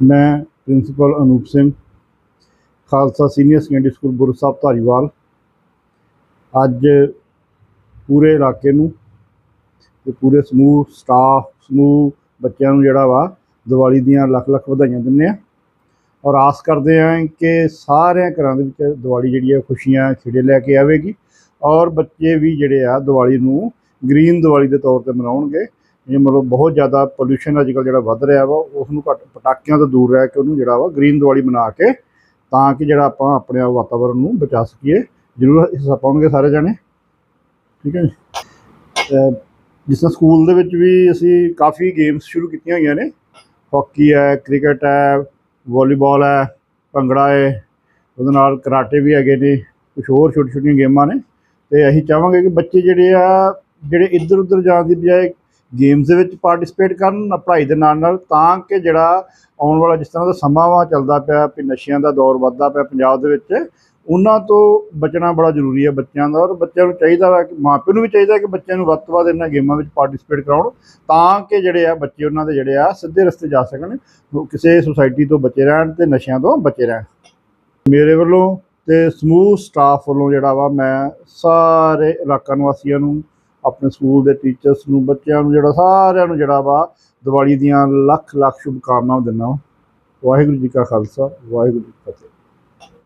ਮੈਂ principal Anup Singh, Khalsa senior secondary school Guru Sahib Dhariwal. ਅੱਜ ਪੂਰੇ ਇਲਾਕੇ ਨੂੰ ਤੇ ਪੂਰੇ ਸਮੂਹ ਸਟਾਫ ਸਮੂਹ ਬੱਚਿਆਂ ਨੂੰ ਜਿਹੜਾ ਵਾ ਦੀਵਾਲੀ ਦੀਆਂ ਲੱਖ ਲੱਖ ਵਧਾਈਆਂ ਦਿੰਦੇ ਆ ਔਰ ਆਸ ਕਰਦੇ ਆ ਕਿ ਸਾਰਿਆਂ ਘਰਾਂ ਦੇ ਵਿੱਚ ਦੀਵਾਲੀ ਜਿਹੜੀ ਆ, ਖੁਸ਼ੀਆਂ ਖੇੜੇ ਲੈ ਕੇ ਆਵੇਗੀ ਔਰ ਬੱਚੇ ਵੀ ਜਿਹੜੇ ਆ ਦੀਵਾਲੀ ਨੂੰ ਗ੍ਰੀਨ ਦੀਵਾਲੀ ਦੇ ਤੌਰ ਤੇ ਮਨਾਉਣਗੇ। ਇਹ ਮਤਲਬ ਬਹੁਤ ਜ਼ਿਆਦਾ ਪੋਲੂਸ਼ਨ ਅੱਜ ਕੱਲ੍ਹ ਜਿਹੜਾ ਵੱਧ ਰਿਹਾ ਵਾ ਉਸ ਨੂੰ ਘੱਟ ਪਟਾਕਿਆਂ ਤੋਂ ਦੂਰ ਰਹਿ ਕੇ ਉਹਨੂੰ ਜਿਹੜਾ ਵਾ ਗ੍ਰੀਨ ਦੀਵਾਲੀ ਮਨਾ ਕੇ ਤਾਂ ਕਿ ਜਿਹੜਾ ਆਪਾਂ ਆਪਣੇ ਆਪ ਵਾਤਾਵਰਣ ਨੂੰ ਬਚਾ ਸਕੀਏ। ਜ਼ਰੂਰ ਹਿੱਸਾ ਪਾਉਣਗੇ ਸਾਰੇ ਜਣੇ। ਠੀਕ ਹੈ ਜੀ? ਜਿਸ ਤਰ੍ਹਾਂ ਸਕੂਲ ਦੇ ਵਿੱਚ ਵੀ ਅਸੀਂ ਕਾਫੀ ਗੇਮਸ ਸ਼ੁਰੂ ਕੀਤੀਆਂ ਹੋਈਆਂ ਨੇ। ਹਾਕੀ ਹੈ, ਕ੍ਰਿਕਟ ਹੈ ਵਾਲੀਬਾਲ ਹੈ, ਭੰਗੜਾ ਹੈ, ਉਹਦੇ ਨਾਲ ਕਰਾਟੇ ਵੀ ਹੈਗੇ ਨੇ ਕੁਝ ਹੋਰ ਛੋਟੀ ਛੋਟੀਆਂ ਗੇਮਾਂ ਨੇ। ਤੇ ਅਸੀਂ ਚਾਹਾਂਗੇ ਕਿ ਬੱਚੇ ਜਿਹੜੇ ਆ, ਜਿਹੜੇ ਇੱਧਰ ਉੱਧਰ ਜਾਣ ਦੀ ਬਜਾਏ ਗੇਮਸ ਦੇ ਵਿੱਚ ਪਾਰਟਿਸਿਪੇਟ ਕਰਨ ਪੜ੍ਹਾਈ ਦੇ ਨਾਲ ਨਾਲ, ਤਾਂ ਕਿ ਜਿਹੜਾ ਆਉਣ ਵਾਲਾ ਜਿਸ ਤਰ੍ਹਾਂ ਦਾ ਸਮਾਂ ਵਾ ਚੱਲਦਾ ਪਿਆ, ਵੀ ਨਸ਼ਿਆਂ ਦਾ ਦੌਰ ਵੱਧਦਾ ਪਿਆ ਪੰਜਾਬ ਦੇ ਵਿੱਚ, ਉਹਨਾਂ ਤੋਂ ਬਚਣਾ ਬੜਾ ਜ਼ਰੂਰੀ ਹੈ ਬੱਚਿਆਂ ਦਾ, ਔਰ ਬੱਚਿਆਂ ਨੂੰ ਚਾਹੀਦਾ ਵਾ ਕਿ ਮਾਪਿਆਂ ਨੂੰ ਵੀ ਚਾਹੀਦਾ ਕਿ ਬੱਚਿਆਂ ਨੂੰ ਵੱਧ ਤੋਂ ਵੱਧ ਇਹਨਾਂ ਗੇਮਾਂ ਵਿੱਚ ਪਾਰਟਿਸਿਪੇਟ ਕਰਾਉਣ, ਤਾਂ ਕਿ ਜਿਹੜੇ ਆ ਬੱਚੇ ਉਹਨਾਂ ਦੇ ਜਿਹੜੇ ਆ ਸਿੱਧੇ ਰਸਤੇ ਜਾ ਸਕਣ ਕਿਸੇ ਸੁਸਾਇਟੀ ਤੋਂ ਬਚੇ ਰਹਿਣ ਤੇ ਨਸ਼ਿਆਂ ਤੋਂ ਬਚੇ ਰਹਿਣ। ਮੇਰੇ ਵੱਲੋਂ ਤੇ ਸਮੂਹ ਸਟਾਫ ਵੱਲੋਂ ਜਿਹੜਾ ਵਾ ਮੈਂ ਸਾਰੇ ਇਲਾਕਾ ਨਿਵਾਸੀਆਂ ਨੂੰ ਆਪਣੇ ਸਕੂਲ ਦੇ ਟੀਚਰਸ ਨੂੰ, ਬੱਚਿਆਂ ਨੂੰ, ਜਿਹੜਾ ਸਾਰਿਆਂ ਨੂੰ ਜਿਹੜਾ ਵਾ ਦੀਵਾਲੀ ਦੀਆਂ ਲੱਖ ਲੱਖ ਸ਼ੁਭਕਾਮਨਾਵਾਂ ਦਿੰਦਾ ਵਾਂ। ਵਾਹਿਗੁਰੂ ਜੀ ਕਾ ਖਾਲਸਾ, ਵਾਹਿਗੁਰੂ ਜੀ ਕੀ ਫਤਿਹ।